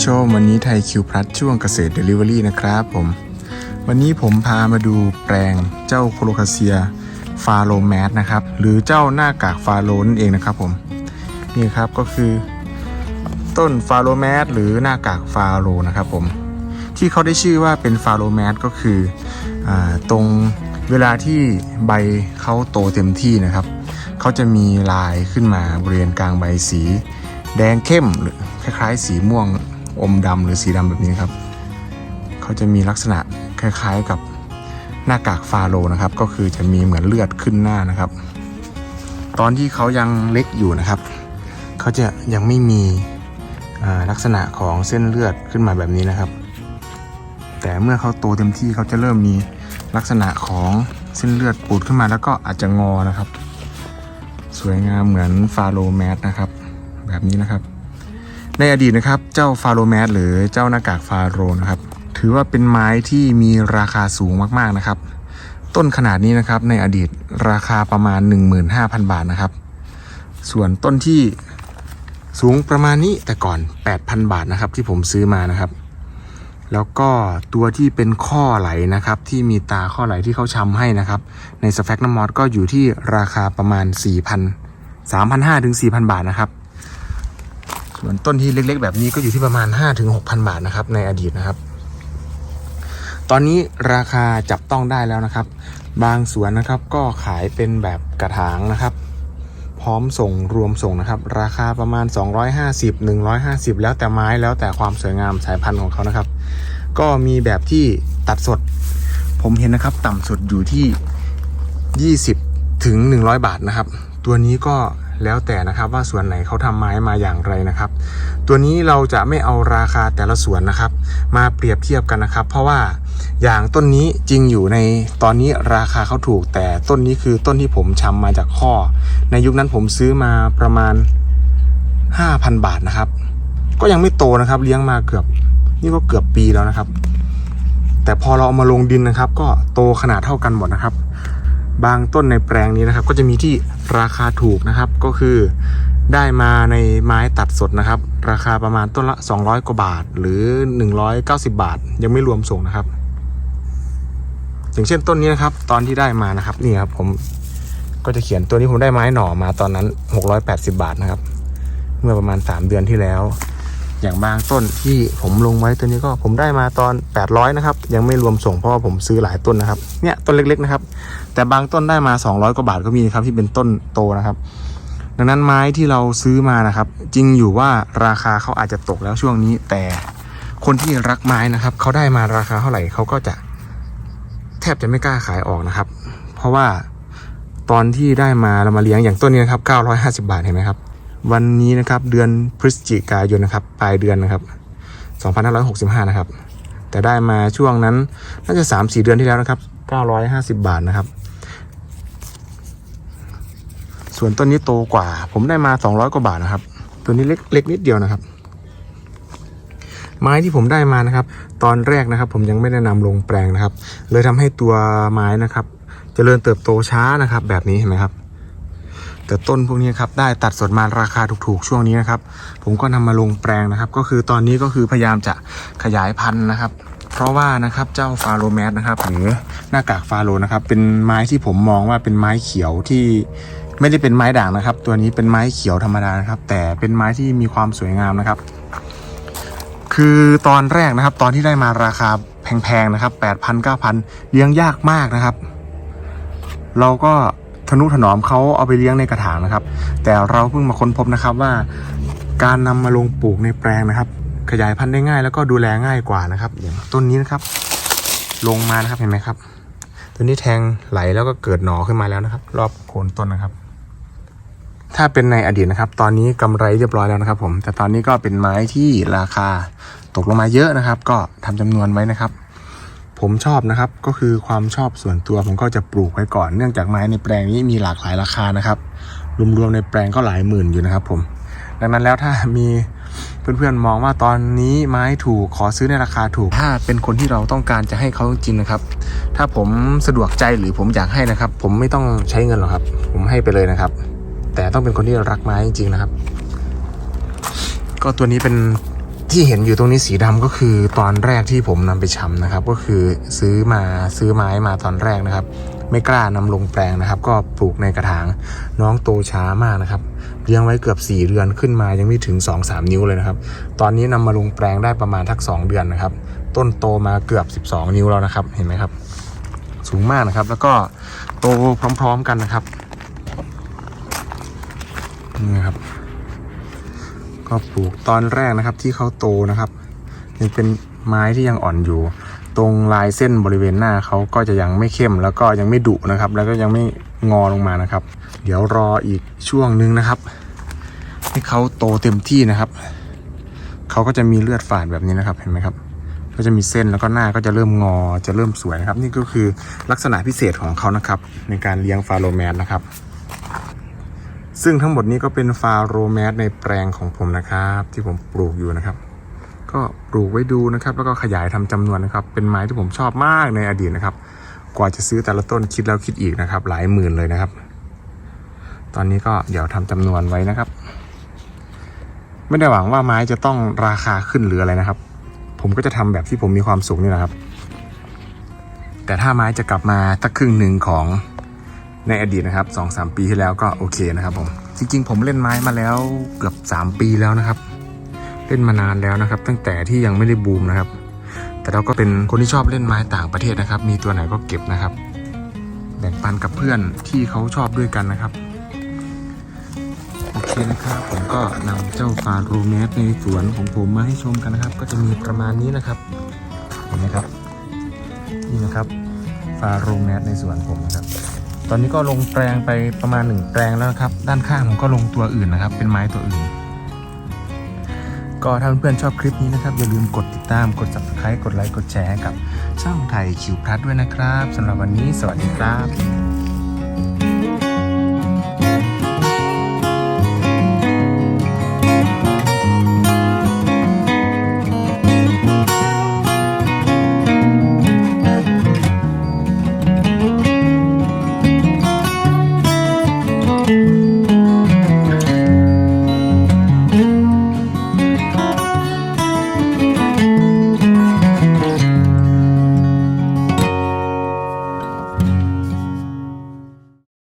ผู้ชม วันนี้ไทยคิวพลัสช่วงเกษตรเดลิเวอรี่นะครับผม วันนี้ผมพามาดูแปลงเจ้าโคโลคาเซียฟาโลแมสนะครับ หรือเจ้าหน้ากากฟาโลนั่นเองนะครับผมนี่ครับก็คือ ต้นฟาโลแมสหรือหน้ากากฟาโลนะครับผม ที่เขาได้ชื่อว่าเป็นฟาโลแมสก็คืออตรงเวลาที่ใบเขาโตเต็มที่นะครับเขาจะมีลายขึ้นมาบริเวณกลางใบสี แดงเข้มหรือคล้ายๆ สีม่วง อมดำหรือสีดำแบบนี้ครับเขาจะมีลักษณะคล้ายๆกับหน้ากากฟาโลนะครับ ก็คือจะมีเหมือนเลือดขึ้นหน้านะครับ ตอนที่เขายังเล็กอยู่นะครับเขาจะยังไม่มีลักษณะของเส้นเลือดขึ้นมาแบบนี้นะครับ แต่เมื่อเขาโตเต็มที่เขาจะเริ่มมีลักษณะของเส้นเลือดปูดขึ้นมาแล้วก็อาจจะงอนะครับ สวยงามเหมือนฟาโลแมสนะครับ แบบนี้นะครับ ในอดีตนะครับเจ้าฟาโลแมสหรือเจ้าหน้ากากฟาโรนะครับ ถือว่าเป็นไม้ที่มีราคาสูงมากๆนะครับ ต้นขนาดนี้นะครับในอดีตราคาประมาณ 15,000 บาทนะครับ ส่วนต้นที่สูงประมาณนี้แต่ก่อน 8,000 บาทนะครับที่ผมซื้อมานะครับ แล้วก็ตัวที่เป็นข้อไหลนะครับ ที่มีตาข้อไหลที่เขาชำให้นะครับ ในสแฟกน้ำมอสก็อยู่ที่ราคาประมาณ 4,000 3,500ถึง4,000 บาทนะครับ ส่วนต้นที่เล็ก ๆ แบบนี้ก็อยู่ที่ประมาณ5ถึง6,000 บาทนะครับ ในอดีตนะครับ ตอนนี้ราคาจับต้องได้แล้วนะครับ บางสวนนะครับก็ขายเป็นแบบกระถางนะครับ พร้อมส่งรวมส่งนะครับ ราคาประมาณ 250 150 แล้วแต่ไม้แล้วแต่ความสวยงามสายพันธุ์ของเขานะครับ ก็มีแบบที่ตัดสด ผมเห็นนะครับต่ำสุดอยู่ที่ 20 ถึง 100 บาทนะครับ ตัวนี้ก็ แล้วแต่นะครับว่าส่วนไหนเขาทำไม้มาอย่างไรนะครับ ตัวนี้เราจะไม่เอาราคาแต่ละสวนนะครับ มาเปรียบเทียบกันนะครับ เพราะว่าอย่างต้นนี้จริงอยู่ในตอนนี้ราคาเขาถูก แต่ต้นนี้คือต้นที่ผมชำมาจากข้อ ในยุคนั้นผมซื้อมาประมาณ 5,000 บาทนะครับ ก็ยังไม่โตนะครับ เลี้ยงมาเกือบ นี่ก็เกือบปีแล้วนะครับ แต่พอเราเอามาลงดินนะครับ ก็โตขนาดเท่ากันหมดนะครับ บางต้นในแปลงนี้นะครับ ก็จะมีที่ราคาถูกนะครับก็คือได้มาในไม้ตัดสดนะครับ ราคาประมาณต้นละ 200 กว่าบาท หรือ 190 บาท ยังไม่รวมส่งนะครับ อย่างเช่นต้นนี้นะครับ ตอนที่ได้มานะครับนี่ครับผมก็จะเขียนตัวนี้ผมได้ไม้หน่อมาตอนนั้น 680 บาทนะครับ เมื่อประมาณ 3 เดือนที่แล้ว อย่างบางต้นที่ผมลงไว้ตัวนี้ก็ผมได้มาตอน 800 นะครับ ยังไม่รวมส่งเพราะว่าผมซื้อหลายต้นนะครับ เนี่ยต้นเล็กๆนะครับ แต่บางต้นได้มา 200 กว่าบาทก็มีครับที่เป็นต้นโตนะครับ ดังนั้นไม้ที่เราซื้อมานะครับ จริงอยู่ว่าราคาเขาอาจจะตกแล้วช่วงนี้ แต่คนที่รักไม้นะครับเขาได้มาราคาเท่าไหร่เขาก็จะ แทบจะไม่กล้าขายออกนะครับ เพราะว่าตอนที่ได้มาเรามาเลี้ยงอย่างต้นนี้นะครับ 950 บาทเห็นไหมครับ วันนี้นะครับเดือนพฤศจิกายนนะครับปลายเดือนนะครับ 2565 นะครับ แต่ได้มาช่วงนั้นน่าจะ 3-4 เดือนที่แล้วนะครับ 950 บาทนะครับ ส่วนต้นนี้โตกว่า ผมได้มา 200 กว่าบาทนะครับ ตัวนี้เล็กเล็กนิดเดียวนะครับ ไม้ที่ผมได้มานะครับ ตอนแรกนะครับ ผมยังไม่ได้นำลงแปลงนะครับ เลยทำให้ตัวไม้นะครับจเจริญเติบโตช้านะครับ แบบนี้เห็นไหมครับ แต่ต้นพวกนี้ครับได้ตัดสดมาราคาถูกๆช่วงนี้นะครับ ผมก็นำมาลงแปลงนะครับ ก็คือตอนนี้ก็คือพยายามจะขยายพันธุ์นะครับ เพราะว่านะครับเจ้าฟาโรแมสนะครับหรือหน้ากากฟาโรนะครับเป็นไม้ที่ผมมองว่าเป็นไม้เขียวที่ไม่ได้เป็นไม้ด่างนะครับ ตัวนี้เป็นไม้เขียวธรรมดานะครับ แต่เป็นไม้ที่มีความสวยงามนะครับ คือตอนแรกนะครับ ตอนที่ได้มาราคาแพงๆนะครับ8,000 9,000เลี้ยงยากมากนะครับ เราก็ ทนุถนอมเขาเอาไปเลี้ยงในกระถางนะครับ แต่เราเพิ่งมาค้นพบนะครับว่า การนำมาลงปลูกในแปลงนะครับ ขยายพันธุ์ได้ง่าย แล้วก็ดูแลง่ายกว่านะครับอย่างต้นนี้นะครับ ลงมานะครับเห็นไหมครับต้นนี้แทงไหลแล้วก็เกิดหน่อขึ้นมาแล้วนะครับ รอบโคนต้นนะครับ ถ้าเป็นในอดีตนะครับ ตอนนี้กำไรเรียบร้อยแล้วนะครับ ผม แต่ตอนนี้ก็เป็นไม้ที่ราคาตกลงมาเยอะนะครับ ก็ทำจำนวนไว้นะครับ ผมชอบนะครับก็คือความชอบส่วนตัวผมก็จะปลูกไว้ก่อนเนื่องจากไม้ในแปลงนี้มีหลากหลายราคานะครับรวมๆในแปลงก็หลายหมื่นอยู่นะครับผม ดังนั้นแล้วถ้ามีเพื่อนๆมองว่าตอนนี้ไม้ถูกขอซื้อในราคาถูก ถ้าเป็นคนที่เราต้องการจะให้เขาจริงนะครับ ถ้าผมสะดวกใจหรือผมอยากให้นะครับ ผมไม่ต้องใช้เงินหรอกครับ ผมให้ไปเลยนะครับ แต่ต้องเป็นคนที่รักไม้จริงๆนะครับ ก็ตัวนี้เป็น ที่เห็นอยู่ตรงนี้สีดำก็คือตอนแรกที่ผมนำไปชำนะครับ ก็คือซื้อมาซื้อไม้มาตอนแรกนะครับ ไม่กล้านำลงแปลงนะครับ ก็ปลูกในกระถางน้องโตช้ามากนะครับเลี้ยงไว้เกือบ 4 เดือนขึ้นมายังไม่ถึง 2-3 นิ้วเลยนะครับ ตอนนี้นำมาลงแปลงได้ประมาณทัก 2 เดือนนะครับ ต้นโตมาเกือบ 12 นิ้วแล้วนะครับ เห็นไหมครับ สูงมากนะครับ แล้วก็โตพร้อม ๆ กันนะครับนี่นะครับ ก็ปลูกตอนแรกนะครับที่เขาโตนะครับยังเป็นไม้ที่ยังอ่อนอยู่ ตรงลายเส้นบริเวณหน้าเขาก็จะยังไม่เข้มแล้วก็ยังไม่ดุนะครับ แล้วก็ยังไม่งอลงมานะครับ เดี๋ยวรออีกช่วงนึงนะครับ ให้เขาโตเต็มที่นะครับเขาก็จะมีเลือดฝาดแบบนี้นะครับเห็นไหมครับ ก็จะมีเส้นแล้วก็หน้าก็จะเริ่มงอจะเริ่มสวยนะครับ นี่ก็คือลักษณะพิเศษของเขานะครับ ในการเลี้ยงฟาโรแมนนะครับ ซึ่งทั้งหมดนี้ก็เป็นฟาโรแมสในแปลงของผมนะครับ ที่ผมปลูกอยู่นะครับ ก็ปลูกไว้ดูนะครับ แล้วก็ขยายทำจำนวนนะครับ เป็นไม้ที่ผมชอบมากในอดีตนะครับ กว่าจะซื้อแต่ละต้นคิดแล้วคิดอีกนะครับ หลายหมื่นเลยนะครับ ตอนนี้ก็เดี๋ยวทำจำนวนไว้นะครับ ไม่ได้หวังว่าไม้จะต้องราคาขึ้นหรืออะไรนะครับ ผมก็จะทำแบบที่ผมมีความสุขนี่แหละครับ แต่ถ้าไม้จะกลับมาสักครึ่งหนึ่งของ ในอดีตนะครับสองสามปีที่แล้วก็โอเคนะครับผมจริงๆ ผมเล่นไม้มาแล้วเกือบ 3 ปีแล้วนะครับ เล่นมานานแล้วนะครับ ตั้งแต่ที่ยังไม่ได้บูมนะครับ แต่เราก็เป็นคนที่ชอบเล่นไม้ต่างประเทศนะครับ มีตัวไหนก็เก็บนะครับ แบ่งปันกับเพื่อนที่เขาชอบด้วยกันนะครับโอเคนะครับผมก็นำเจ้าฟาโรเมสในสวนของผมมาให้ชมกันนะครับ ก็จะมีประมาณนี้นะครับเห็นไหมครับนี่นะครับฟาโรเมสในสวนผมนะครับ ตอนนี้ก็ลงแปลงไปประมาณหนึ่งแปลงแล้วนะครับ ด้านข้างผมก็ลงตัวอื่นนะครับ เป็นไม้ตัวอื่น ก็ถ้าเพื่อนๆชอบคลิปนี้นะครับ อย่าลืมกดติดตามกด subscribe กดไลค์กดแชร์ให้กับช่องไทยคิวพลัสด้วยนะครับสำหรับวันนี้สวัสดีครับ